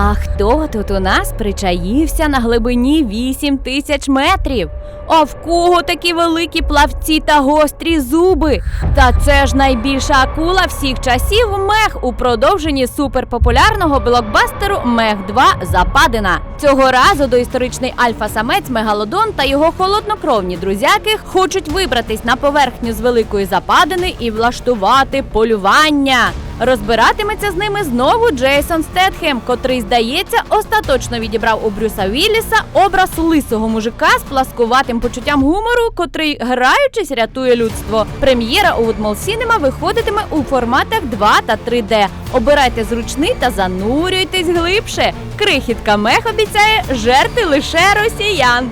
А хто тут у нас причаївся на глибині 8 тисяч метрів? А в кого такі великі плавці та гострі зуби? Та це ж найбільша акула всіх часів мех у продовженні суперпопулярного блокбастеру Мех 2 Западина. Цього разу доісторичний альфа-самець Мегалодон та його холоднокровні друзяки хочуть вибратись на поверхню з великої западини і влаштувати полювання. Розбиратиметься з ними знову Джейсон Стетхем, котрий, здається, остаточно відібрав у Брюса Вілліса образ лисого мужика з пласкуватим почуттям гумору, котрий, граючись, рятує людство. Прем'єра у Woodmall Cinema виходитиме у форматах 2 та 3D. Обирайте зручний та занурюйтесь глибше. Крихітка мех обіцяє жерти лише росіян.